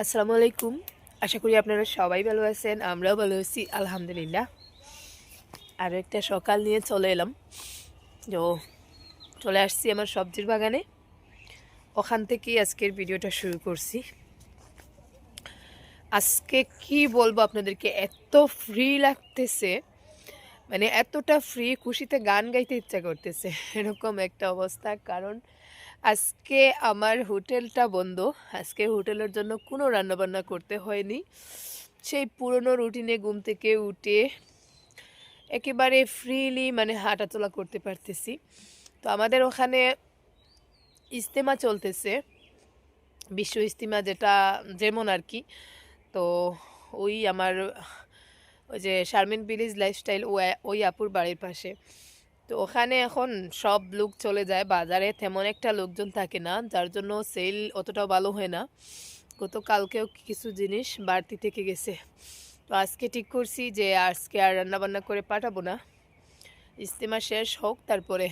আসসালামু আলাইকুম আশা করি আপনারা সবাই ভালো আছেন, আমরাও ভালো আছি, আলহামদুলিল্লাহ। আরও একটা সকাল নিয়ে চলে এলাম। তো চলে আসছি আমার সবজির বাগানে। ওখান থেকেই আজকের ভিডিওটা শুরু করছি। আজকে কি বলব আপনাদেরকে, এত ফ্রি লাগতেছে মানে এতটা ফ্রি খুশিতে গান গাইতে ইচ্ছা করতেছে। এরকম একটা অবস্থা, কারণ আজকে আমার হোটেলটা বন্ধ। আজকে হোটেলের জন্য কোনো রান্নাবান্না করতে হয়নি। সেই পুরনো রুটিনে ঘুম থেকে উঠে একেবারে ফ্রিলি মানে হাঁটাচলা করতে পারতেছি। তো আমাদের ওখানে ইস্তেমা চলতেছে, বিশ্ব ইস্তেমা যেটা, যেমন আর কি। তো ওই আমার ওই যে শারমিন ভিলেজ লাইফস্টাইল ওই আপুর বাড়ির পাশে। তো ওখানে এখন সব লোক চলে যায়। বাজারে তেমন একটা লোকজন থাকে না, যার জন্য সেল অতটাও ভালো হয় না। গতকালকেও কিছু জিনিস বাড়তি থেকে গেছে। তো আজকে ঠিক করছি যে আজকে আর রান্নাবান্না করে পাঠাবো না। ইস্তেমা শেষ হোক, তারপরে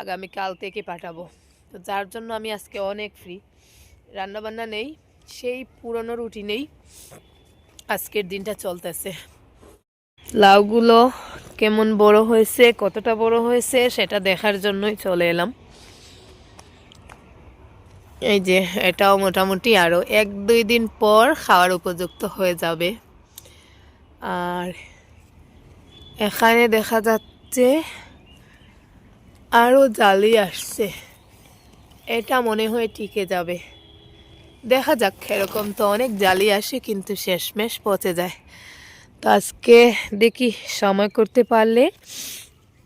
আগামী কাল থেকে পাঠাবো। তো যার জন্য আমি আজকে অনেক ফ্রি রান্নাবান্না নেই, সেই পুরনো রুটিনেই আজকের দিনটা চলতেছে। লাউগুলো কেমন বড় হয়েছে, কতটা বড় হয়েছে, সেটা দেখার জন্যই চলে এলাম। এই যে, এটাও মোটামুটি আরও এক দুই দিন পর খাওয়ার উপযুক্ত হয়ে যাবে। আর এখানে দেখা যাচ্ছে আরও জালি আসছে। এটা মনে হয় টিকে যাবে। দেখা যাক, এরকম তো অনেক জালি আসে, কিন্তু শেষমেশ পচে যায়। তো আজকে দেখি সময় করতে পারলে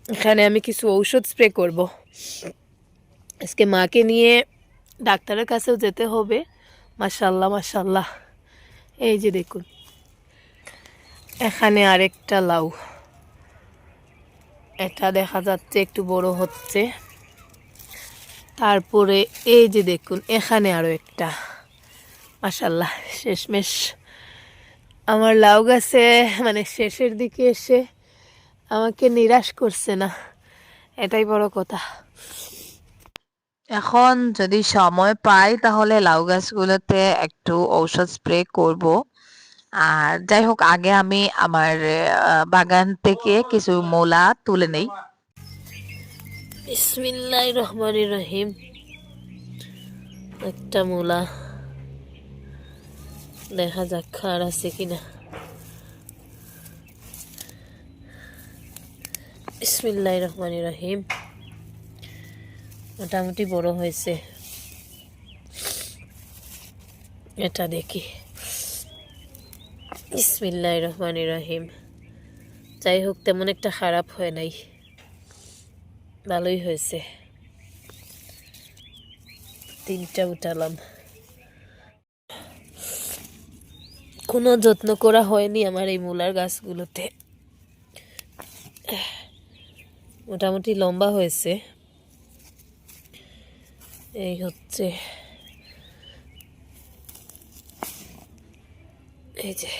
এখানে আমি কিছু ঔষধ স্প্রে করব। আজকে মাকে নিয়ে ডাক্তারের কাছেও যেতে হবে। মাসাল্লাহ মাসাল্লাহ এই যে দেখুন, এখানে আরেকটা লাউ। এটা দেখা যাচ্ছে একটু বড় হচ্ছে। তারপরে এই যে দেখুন, এখানে আরও একটা। মাসাল্লাহ শেষমেশ। আমার লাউ গাছে মানে শেষের দিকে এসে আমাকে নিরাশ করছে না। এটাই বড় কথা। এখন যদি সময় পাই তাহলে লাউ গাছগুলোতে একটু ঔষধ স্প্রে করব। আর যাই হোক আগে আমি আমার বাগান থেকে কিছু মোলা তুলে নেই। ইসমিল্লাহ রহমান রহিম। একটা মূলা। দেখা যাক খার আছে কিনা। ইসমিল্লাহ রহমান রহিম। মোটামুটি বড় হয়েছে। এটা দেখি। ইসমিল্লাহ রহমান রহিম। যাই হোক, তেমন একটা খারাপ হয় নাই। ভালোই হয়েছে। তিনটা উঠালাম। কোনো যত্ন করা হয়নি আমার এই মূলার গাছগুলোতে। মোটামুটি লম্বা হয়েছে। এই হচ্ছে। এই যে।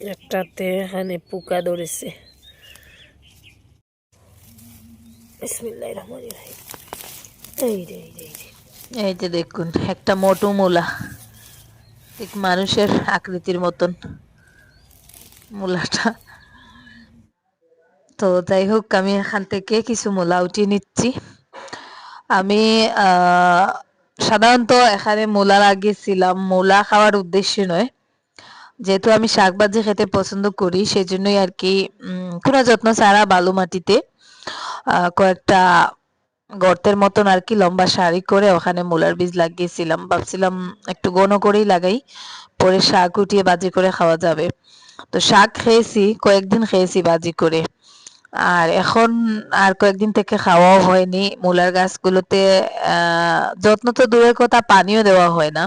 একটাতে এখানে পোকা ধরেছে। বিসমিল্লাহির রহমানির রহিম। এই যে দেখুন, একটা মোটু মূলা। ঠিক মানুষের আকৃতির মতন মূলাটা। তো যাই হোক, আমি এখান থেকে কিছু মূলা উঠিয়ে নিচ্ছি। আমি সাধারণত এখানে মূলা লাগিয়েছিলাম। মূলা খাওয়ার উদ্দেশ্যে নয়। যেহেতু আমি শাকভাজি খেতে পছন্দ করি, সেজন্যই আর কি কোনো যত্ন ছাড়া বালু মাটিতে কয়েকটা গর্তের মতন আর কি লম্বা সারি করে ওখানে মূলার বীজ লাগিয়েছিলাম। ভাবছিলাম একটু ঘন করেই লাগাই, পরে শাক উঠিয়ে বাজি করে খাওয়া যাবে। তো শাক খেয়েছি, কয়েকদিন খেয়েছি বাজি করে। আর এখন আর কয়েকদিন থেকে খাওয়াও হয়নি। মূলার গাছগুলোতে যত্ন তো দূরের কথা, পানিও দেওয়া হয় না।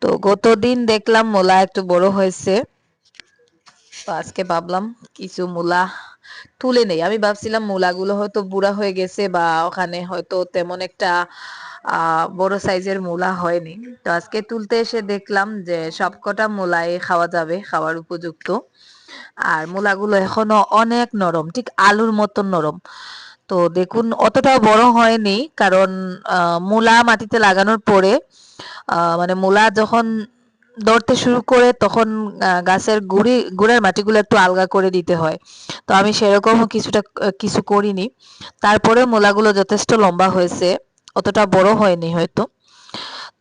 তো গতদিন দেখলাম মূলা একটু বড় হয়েছে। তো আজকে ভাবলাম কিছু মূলা তুলে নেই। আমি ভাবছিলাম মূলাগুলো হয়তো বুড়া হয়ে গেছে বা ওখানে হয়তো তেমন একটা বড় সাইজের মূলা হয়নি। তো আজকে তুলতে এসে দেখলাম যে সবকটা মূলাই খাওয়া যাবে, খাওয়ার উপযুক্ত। আর মূলাগুলো এখনও অনেক নরম, ঠিক আলুর মতন নরম। তো দেখুন, অতটাও বড় হয়নি কারণ মূলা মাটিতে লাগানোর পরে মানে মূলা যখন ধরতে শুরু করে তখন গাছের গুড়ি, গুড়ের মাটিগুলো একটু আলগা করে দিতে হয়। তো আমি সেরকম কিছুটা কিছু করিনি। তারপরে মূলাগুলো যথেষ্ট লম্বা হয়েছে, অতটা বড় হয়নি হয়তো।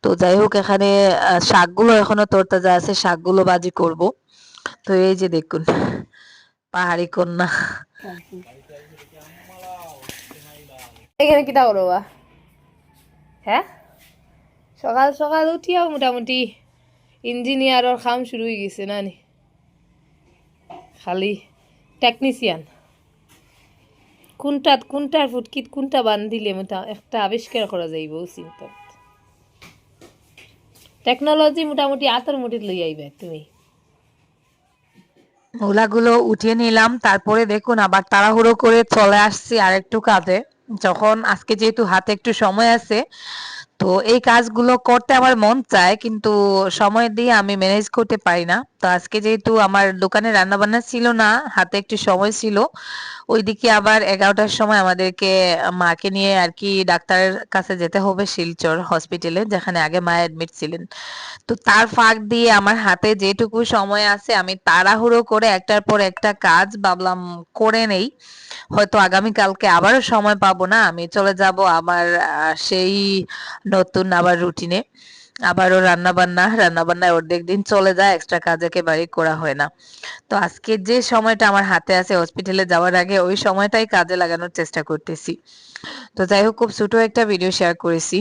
তো যাই হোক, এখানে শাকগুলো এখনও তরতাজা আছে, শাকগুলো বাজি করব। তো এই যে দেখুন, পাহাড়ি কন্যা। এখানে কিতা করো বা হ্যাঁ? সকাল সকাল উঠিয়াও মোটামুটি। ইঞ্জিনিয়ারর কাম শুরু হয়ে গেছে না নি? খালি টেকনিশিয়ান কোনটা কোনটার ফুটকিত কোনটা বান দিলে মোটা একটা আবিষ্কার করা যাইব চিন্তা টেকনোলজি মোটামুটি আতর মুঠিত লই আইবে তুমি। মূলাগুলো উঠিয়ে নিলাম, তারপরে দেখুন আবার তাড়াহুড়ো করে চলে আসছি আরেকটু কাজে। যখন আজকে যেহেতু হাতে একটু সময় আছে, তো এই কাজগুলো করতে আমার মন চায়, কিন্তু সময় দিয়ে আমি ম্যানেজ করতে পারি না। তো আজকে যেহেতু আমার দোকানে রান্না বান্না ছিল না, হাতে একটু সময় ছিল, ওইদিকে আবার এগারোটার সময় আমাদেরকে মাকে নিয়ে আর কি ডাক্তারের কাছে যেতে হবে শিলচর হসপিটালে যেখানে আগে মা অ্যাডমিট ছিলেন। তো তার ফাঁক দিয়ে আমার হাতে যেটুকু সময় আছে, আমি তাড়াহুড়ো করে একটার পর একটা কাজ ভাবলাম করে নেই। হয়তো আগামীকালকে আবারও সময় পাবো না। আমি চলে যাব আমার সেই নতুন আবার রুটিনে আবারও রান্না বান্না রান্না বান্নায় অর্ধেক দিন চলে যায় এক্সট্রা কাজ একেবারে করা হয় না। তো আজকে যে সময়টা আমার হাতে আছে হসপিটালে যাওয়ার আগে, ওই সময়টাই কাজে লাগানোর চেষ্টা করতেছি। তো যাই হোক, খুব ছোট একটা ভিডিও শেয়ার করেছি।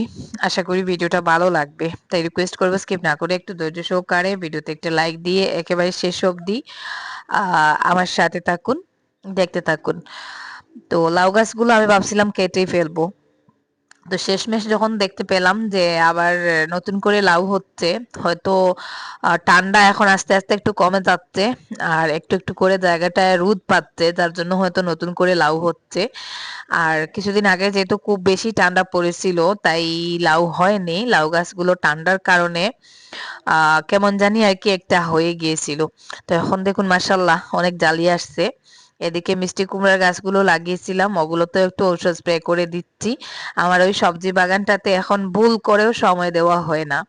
আশা করি ভিডিওটা ভালো লাগবে। তাই রিকোয়েস্ট করব স্কিপ না করে একটু ধৈর্য সহকারে ভিডিওতে একটা লাইক দিয়ে একেবারে শেষ অবধি আমার সাথে থাকুন। দেখতে থাকুন। তো লাউ গাছগুলো আমি ভাবছিলাম কেটেই ফেলব। তো শেষমেশ যখন দেখতে পেলাম যে আবার নতুন করে লাউ হচ্ছে, হয়তো ঠান্ডা এখন আস্তে আস্তে একটু কমে যাচ্ছে আর একটু একটু করে জায়গাটায় রোদ পাচ্ছে, যার জন্য হয়তো নতুন করে লাউ হচ্ছে। আর কিছুদিন আগে যেহেতু খুব বেশি ঠান্ডা পড়েছিল, তাই লাউ হয়নি। লাউ গাছগুলো ঠান্ডার কারণে কেমন জানি আর কি একটা হয়ে গিয়েছিল। তো এখন দেখুন মাসাল্লাহ অনেক জালি আসছে। এদিকে মিষ্টি কুমড়ার গাছগুলো লাগিয়েছিলাম ওগুলোতে একটু ঔষধ স্প্রে করে দিচ্ছি। আমার ওই সবজি বাগানটাতে এখন ভুল করেও সময় দেওয়া হয় না।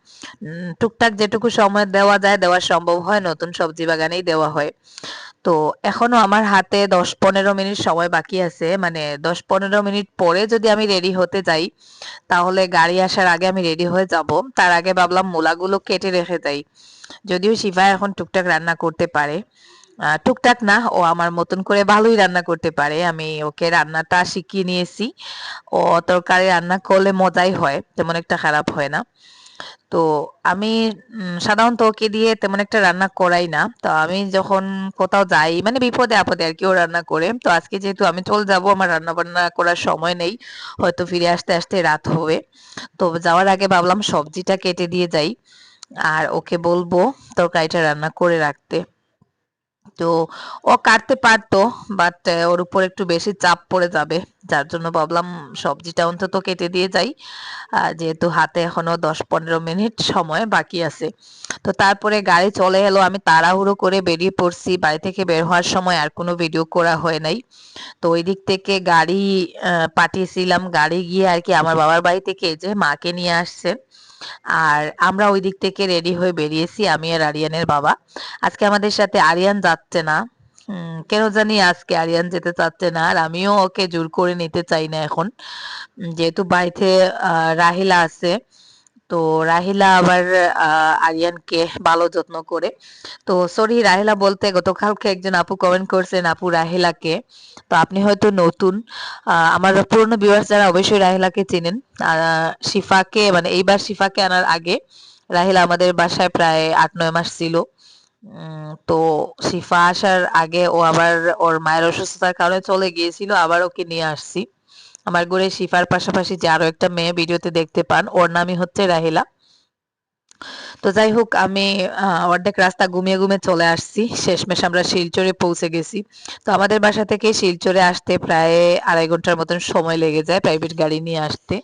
টুকটাক যেটুকু সময় দেওয়া যায়, দেওয়া সম্ভব হয়, নতুন সবজি বাগানেই দেওয়া হয়। তো এখনও আমার হাতে দশ পনেরো মিনিট সময় বাকি আছে মানে দশ পনেরো মিনিট পরে যদি আমি রেডি হতে যাই, তাহলে গাড়ি আসার আগে আমি রেডি হয়ে যাব। তার আগে ভাবলাম মূলাগুলো কেটে রেখে যাই, যদিও শিফা এখন টুকটাক রান্না করতে পারে। টুকটাক না, ও আমার মতন করে ভালোই রান্না করতে পারে। আমি ওকে রান্নাটা শিখিয়ে নিয়েছি। ও তরকারি রান্না করলে মজাই হয়, তেমন একটা খারাপ হয় না। তো আমি সাধারণত ওকে দিয়ে তেমন একটা রান্না করাই না। তো আমি যখন কোথাও যাই মানে বিপদে আপদে আর কি ও রান্না করে। তো আজকে যেহেতু আমি চলে যাব, আমার রান্না বান্না করার সময় নেই, হয়তো ফিরে আসতে আসতে রাত হবে। তো যাওয়ার আগে ভাবলাম সবজিটা কেটে দিয়ে যাই। আর ওকে বলব তরকারিটা রান্না করে রাখতে। তো ও কাটতে পারতো বাট ওর উপর একটু বেশি চাপ পড়ে যাবে। যার জন্য ভাবলাম সবজিটা অন্তত কেটে দিয়ে যাই। যেহেতু হাতে এখনও দশ পনেরো মিনিট সময় বাকি আছে। তো তারপরে গাড়ি চলে এলো, আমি তাড়াহুড়ো করে বেরিয়ে পড়ছি। বাড়ি থেকে বের হওয়ার সময় আর কোনো ভিডিও করা হয় নাই। তো ওই দিক থেকে গাড়ি পাঠিয়েছিলাম। গাড়ি গিয়ে আর কি আমার বাবার বাড়ি থেকে যে মাকে নিয়ে আসছে। আর আমরা ওই দিক থেকে রেডি হয়ে বেরিয়েছি, আমি আর আরিয়ানের বাবা। আজকে আমাদের সাথে আরিয়ান যাচ্ছে না। কেন জানি আজকে আরিয়ান যেতে চাচ্ছে না, আর আমিও ওকে জোর করে নিতে চাই না এখন। যেহেতু বাড়িতে রাহিলা আছে তো রাহিলা আবার আরিয়ানকে ভালো যত্ন করে। তো সরি রাহিলা বলতে গতকালকে একজন আপু কমেন্ট করছেন আপু রাহিলাকে। তো আপনি হয়তো নতুন। আমার পুরনো ভিউয়ার্স যারা অবশ্যই রাহিলাকে চেনেন। শিফাকে মানে এইবার শিফাকে আনার আগে রাহিলা আমাদের বাসায় প্রায় আট, নয় মাস ছিল। তো শিফা আসার আগে ও আবার ওর মায়ের অসুস্থতার কারণে চলে গিয়েছিল, আবার ওকে নিয়ে আসছি। আমার ঘরে শিফার পাশাপাশি যে আরও একটা মেয়ে ভিডিওতে দেখতে পান, ওর নামই হচ্ছে রাহিলা। তো যাই হোক, আমি অর্ধেক রাস্তা ঘুমিয়ে ঘুমিয়ে চলে আসছি। শেষমেশ আমরা শিলচরে পৌঁছে গেছি। তো আমাদের বাসা থেকে শিলচরে আসতে প্রায় আড়াই ঘণ্টার মতন সময় লেগে যায় প্রাইভেট গাড়ি নিয়ে আসতে।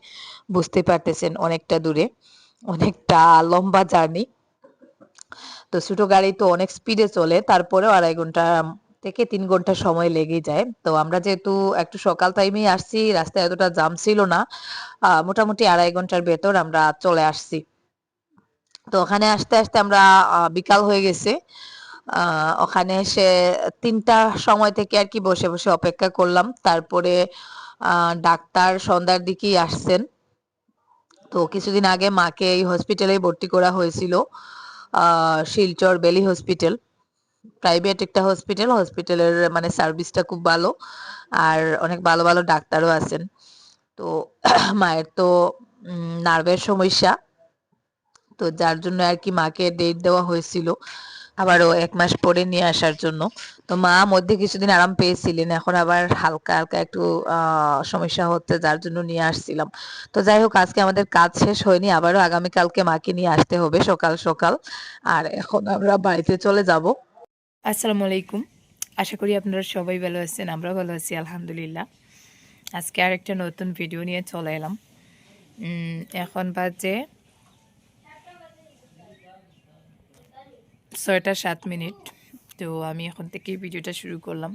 বুঝতে পারতেছেন অনেকটা দূরে, অনেকটা লম্বা জার্নি। তো ছোট গাড়ি তো অনেক স্পিডে চলে, তারপরেও আড়াই ঘণ্টা থেকে তিন ঘণ্টা সময় লেগে যায়। তো আমরা যেহেতু একটু সকাল টাইমেই আসছি, রাস্তায় এতটা জাম ছিল না। মোটামুটি আড়াই ঘণ্টার ভেতর আমরা চলে আসছি। তো ওখানে আসতে আসতে আমরা বিকাল হয়ে গেছে। ওখানে এসে তিনটা সময় থেকে আর কি বসে বসে অপেক্ষা করলাম। তারপরে ডাক্তার সন্ধ্যার দিকেই আসছেন। তো কিছুদিন আগে মাকে এই হসপিটালে ভর্তি করা হয়েছিল শিলচর বেলি হসপিটাল প্রাইভেট একটা হসপিটাল হসপিটালের মানে সার্ভিসটা খুব ভালো। আর অনেক ভালো ভালো ডাক্তারও আছেন। তো মায়ের তো নার্ভের সমস্যা। তো যার জন্য আর কি মাকে ডেট দেওয়া হয়েছিল। আবারও এক মাস পরে নিয়ে আসার জন্য। তো মা মধ্যে কিছুদিন আরাম পেয়েছিলেন। এখন আবার হালকা হালকা একটু সমস্যা হচ্ছে, যার জন্য নিয়ে আসছিলাম। তো যাই হোক, আজকে আমাদের কাজ শেষ হয়নি। আবারও আগামীকালকে মাকে নিয়ে আসতে হবে সকাল সকাল। আর এখন আমরা বাড়িতে চলে যাব। আসসালামু আলাইকুম। আশা করি আপনারা সবাই ভালো আছেন, আমরাও ভালো আছি, আলহামদুলিল্লাহ। আজকে আরেকটা নতুন ভিডিও নিয়ে চলে এলাম। এখন বাজে ছয়টা সাত মিনিট। তো আমি এখন থেকেই ভিডিওটা শুরু করলাম।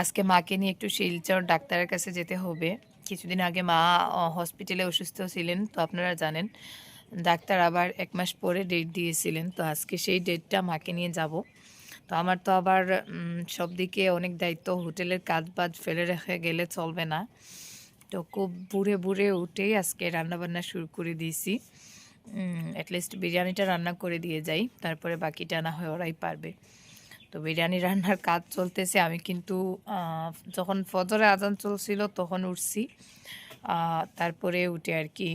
আজকে মাকে নিয়ে একটু শিলচর ডাক্তারের কাছে যেতে হবে। কিছুদিন আগে মা হসপিটালে অসুস্থ ছিলেন, তো আপনারা জানেন। ডাক্তার আবার এক মাস পরে ডেট দিয়েছিলেন। তো আজকে সেই ডেটটা মাকে নিয়ে যাব। তো আমার তো আবার সব দিকে অনেক দায়িত্ব হোটেলের কাজ বাজ ফেলে রেখে গেলে চলবে না। তো খুব বুড়ে বুড়ে উঠেই আজকে রান্নাবান্না শুরু করে দিয়েছি। অ্যাটলিস্ট বিরিয়ানিটা রান্না করে দিয়ে যাই, তারপরে বাকিটা না হয় ওরাই পারবে। তো বিরিয়ানি রান্নার কাজ চলতেছে, আমি কিন্তু যখন ফজরে আজান চলছিল তখন উঠছি। তারপরে উঠে আর কি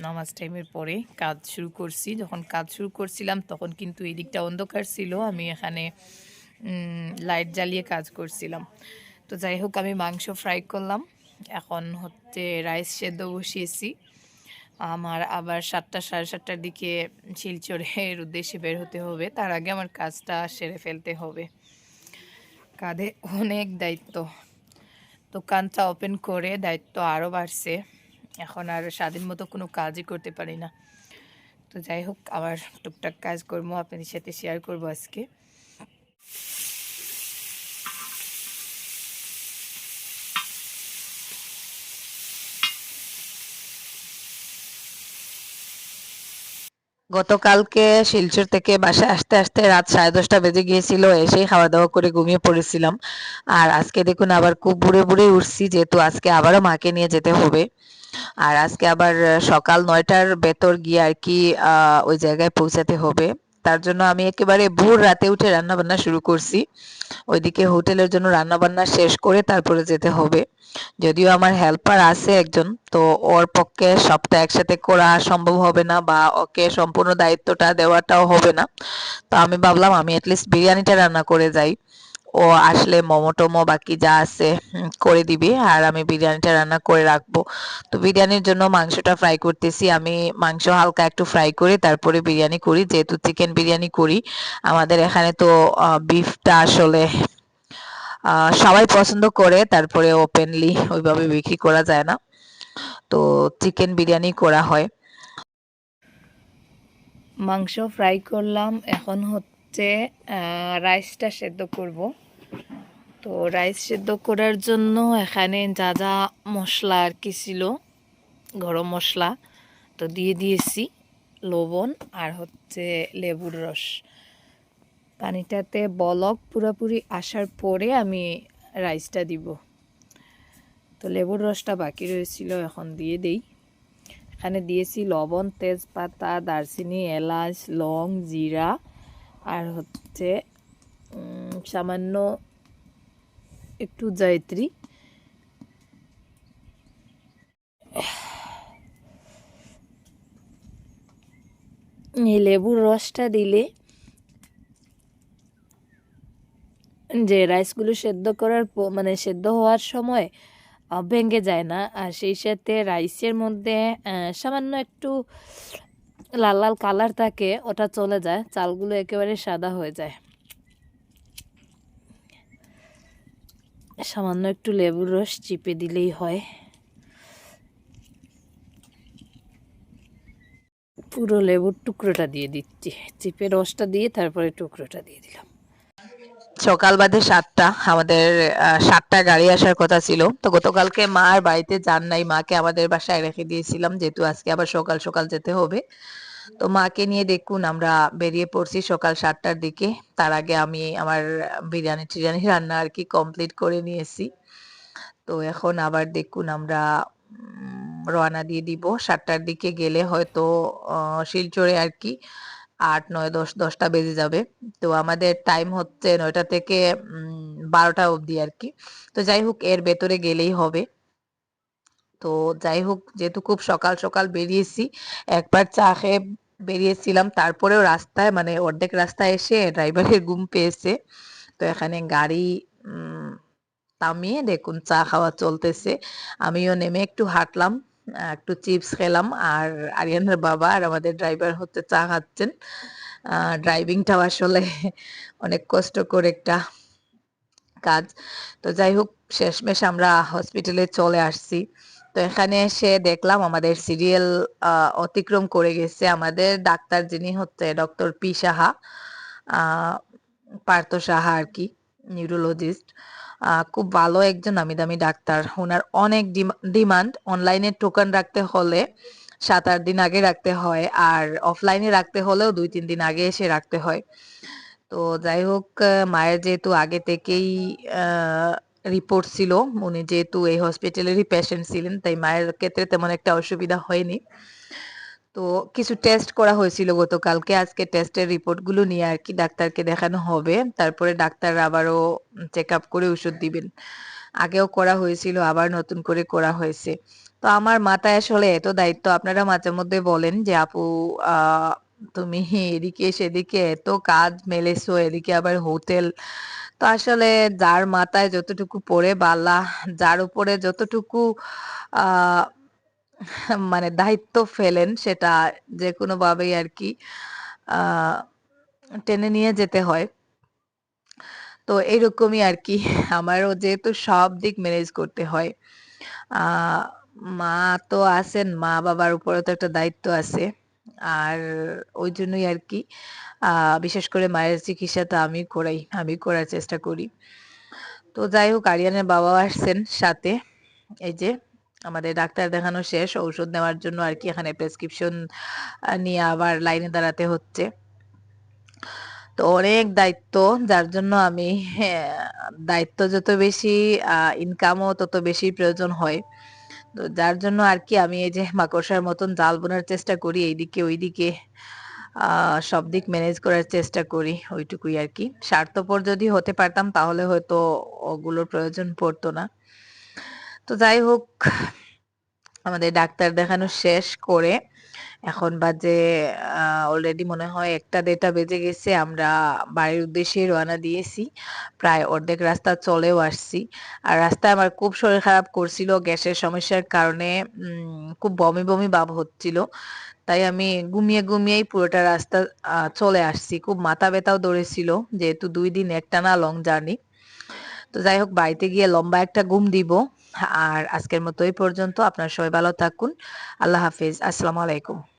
নামাজ টাইমের পরে কাজ শুরু করছি। যখন কাজ শুরু করছিলাম, তখন কিন্তু এই দিকটা অন্ধকার ছিল। আমি এখানে লাইট জ্বালিয়ে কাজ করছিলাম। তো যাই হোক, আমি মাংস ফ্রাই করলাম। এখন হচ্ছে রাইস সেদ্ধ বসিয়েছি। আমার আবার সাতটা, সাড়ে সাতটার দিকে শিলচরের উদ্দেশ্যে বের হতে হবে। তার আগে আমার কাজটা সেরে ফেলতে হবে। কাঁধে অনেক দায়িত্ব। দোকানটা ওপেন করে দায়িত্ব আরও বাড়ছে। এখন আর স্বাধীন মতো কোনো কাজই করতে পারি না। তো যাই হোক আবার টুকটাক কাজ করব আপনাদের সাথে শেয়ার করব আজকে। গতকালকে শিলচর থেকে বাসায় আসতে আসতে রাত সাড়ে দশটা বেজে গিয়েছিল, এসেই খাওয়া দাওয়া করে ঘুমিয়ে পড়েছিলাম। আর আজকে দেখুন আবার খুব বুড়ে বুড়ে উঠছি, যেহেতু আজকে আবারও মাকে নিয়ে যেতে হবে। আর আজকে আবার সকাল নয়টার ভেতর গিয়ে আর কি ওই জায়গায় পৌঁছাতে হবে। তার জন্য আমি একেবারে ভোর রাতে উঠে রান্না বান্না শুরু করছি। ওইদিকে হোটেলের জন্য রান্না বান্না শেষ করে তারপরে যেতে হবে। যদিও আমার হেল্পার আছে একজন, তো ওর পক্ষে সবটা একসাথে করা সম্ভব হবে না বা ওকে সম্পূর্ণ দায়িত্বটা দেওয়াটাও হবে না। তো আমি ভাবলাম আমি অ্যাটলিস্ট বিরিয়ানিটা রান্না করে যাই। ও আসলে মোমো টোমো বাকি যা আছে করে দিবি আর আমি বিরিয়ানিটা রান্না করে রাখব। তো বিরিয়ানির জন্য মাংসটা ফ্রাই করতেছি। আমি মাংস হালকা একটু ফ্রাই করে তারপরে বিরিয়ানি করি। যেহেতু চিকেন বিরিয়ানি করি, আমাদের এখানে তো বিফটা আসলে সবাই পছন্দ করে, তারপরে ওপেনলি ওইভাবে বিক্রি করা যায় না। তো চিকেন বিরিয়ানি করা হয়। মাংস ফ্রাই করলাম। এখন হচ্ছে রাইসটা সেদ্ধ করব। তো রাইস সেদ্ধ করার জন্য এখানে যা যা মশলা আর কি ছিল, গরম মশলা, তো দিয়ে দিয়েছি লবণ আর হচ্ছে লেবুর রস। পানিটাতে বলক পুরোপুরি আসার পরে আমি রাইসটা দিব। তো লেবুর রসটা বাকি রয়েছিল, এখন দিয়ে দেই। এখানে দিয়েছি লবণ, তেজপাতা, দারচিনি, এলাচ, লং, জিরা আর হচ্ছে সামান্য একটু জয়ত্রী এই লেবুর রসটা দিলে যে রাইসগুলো সেদ্ধ করার মানে সেদ্ধ হওয়ার সময় ভেঙে যায় না। আর সেই সাথে রাইসের মধ্যে সামান্য একটু লাল লাল কালার থাকে, ওটা চলে যায়। চালগুলো একেবারে সাদা হয়ে যায়। সামান্য একটু লেবুর রস চিপে দিলেই হয়। পুরো লেবুর টুকরোটা দিয়ে দিচ্ছি। চিপে রসটা দিয়ে তারপরে টুকরোটা দিয়ে দিলাম। সকাল বাদে সাতটা। আমাদের সাতটা গাড়ি আসার কথা ছিল। তো গতকালকে মার বাড়িতে যান নাই। মাকে আমাদের বাসায় রেখে দিয়েছিলাম। যেহেতু আজকে আবার সকাল সকাল যেতে হবে। তো মাকে নিয়ে দেখুন, আমরা বেরিয়ে পড়ছি সকাল সাতটার দিকে। তার আগে আমি আমার বিরিয়ানি টিরিয়ানি রান্না আর কি কমপ্লিট করে নিয়েছি। তো এখন আবার দেখুন, আমরা রওনা দিয়ে দিব। সাতটার দিকে গেলে হয়তো শিলচরে আর কি আট, নয়, দশ, দশটা বেজে যাবে। তো আমাদের টাইম হচ্ছে নয়টা থেকে বারোটা অবধি আর কি। তো যাই হোক, এর ভেতরে গেলেই হবে। তো যাই হোক, যেহেতু খুব সকাল সকাল বেরিয়েছি, একবার চা খেয়ে বেরিয়েছিলাম। তারপরেও রাস্তায় মানে অর্ধেক রাস্তায় এসে ড্রাইভারের ঘুম পেয়েছে। তো এখানে গাড়ি থামিয়ে দেখুন চা খাওয়া চলতেছে। আমিও নেমে একটু হাঁটলাম একটু চিপস খেলাম আর আরিয়ানের বাবা আর আমাদের ড্রাইভার হচ্ছে চা খাচ্ছেন। ড্রাইভিংটাও আসলে অনেক কষ্টকর একটা কাজ। তো যাই হোক, শেষমেশ আমরা হসপিটালে চলে আসছি। তো এখানে এসে দেখলাম আমাদের সিরিয়াল অতিক্রম করে গেছে আমাদের ডাক্তার যিনি হচ্ছে ডক্টর পি সাহা পার্থ সাহা আর কি নিউরোলজিস্ট খুব ভালো একজন নামি দামি ডাক্তার। ওনার অনেক ডিমান্ড অনলাইনে টোকেন রাখতে হলে সাত আট দিন আগে রাখতে হয় আর অফলাইনে রাখতে হলেও দুই তিন দিন আগে এসে রাখতে হয়। তো যাই হোক, মায়ের যেহেতু আগে থেকেই রিপোর্ট ছিল। উনি যেহেতু এই হসপিটালেরই পেশেন্ট ছিলেন, তাই মায়ের ক্ষেত্রে তেমন একটা অসুবিধা হয়নি। তো কিছু টেস্ট করা হয়েছিল গতকালকে। আজকে টেস্টের রিপোর্টগুলো নিয়ে আর কি ডাক্তারকে দেখানো হবে। তারপরে ডাক্তার আবারও চেক আপ করে ওষুধ দিবেন। আগেও করা হয়েছিল, আবার নতুন করে করা হয়েছে। তো আমার মাথায় আসলে এত দায়িত্ব, আপনারা মাঝে মধ্যে বলেন যে, আপু, আহ তুমি এদিকে সেদিকে এত কাজ মেলেছো, এদিকে আবার হোটেল। তো আসলে যার মাথায় যতটুকু পড়ে বালা যার উপরে যতটুকু মানে দায়িত্ব ফেলেন সেটা যে কোনো ভাবেই আর কি টেনে নিয়ে যেতে হয়। তো এইরকমই আর কি, আমারও যেহেতু সব দিক ম্যানেজ করতে হয়। মা তো আছেন মা বাবার উপরে তো একটা দায়িত্ব আছে। আর ওই জন্যই আর কি বিশেষ করে মায়ের চিকিৎসা তো আমি করাই আমি করার চেষ্টা করি। তো যাই হোক আরিয়ানের বাবাও আসছেন সাথে। এই যে আমাদের ডাক্তার দেখানো শেষ ঔষধ নেওয়ার জন্য আর কি এখানে প্রেসক্রিপশন নিয়ে আবার লাইনে দাঁড়াতে হচ্ছে। তো অনেক দায়িত্ব যার জন্য আমি হ্যাঁ, দায়িত্ব যত বেশি ইনকামও তত বেশি প্রয়োজন হয়। তো যার জন্য আর কি আমি এই যে মাকড়সার মতন জাল বোনার চেষ্টা করি, এইদিকে ওইদিকে সব দিক ম্যানেজ করার চেষ্টা করি, ওইটুকুই আর কি। স্বার্থপর যদি হতে পারতাম তাহলে হয়তো ওগুলোর প্রয়োজন পড়তো না। তো যাই হোক, আমাদের ডাক্তার দেখানো শেষ করে এখন বাজে অলরেডি মনে হয় একটা দেড়টা বেজে গেছে, আমরা বাড়ির উদ্দেশ্যে রওনা দিয়েছি। প্রায় অর্ধেক রাস্তা চলেও আসছি। আর রাস্তায় আমার খুব শরীর খারাপ করছিল, গ্যাসের সমস্যার কারণে খুব বমি বমি ভাব হচ্ছিল। তাই আমি ঘুমিয়ে ঘুমিয়েই পুরোটা রাস্তা চলে আসছি। খুব মাথা ব্যথাও ধরেছিল, যেহেতু দুই দিন একটানা লং জার্নি তো যাই হোক, বাড়িতে গিয়ে লম্বা একটা ঘুম দিব। আর আজকের মতো এই পর্যন্ত। আপনার সবাই ভালো থাকুন। আল্লাহ হাফিজ। আসসালামু আলাইকুম।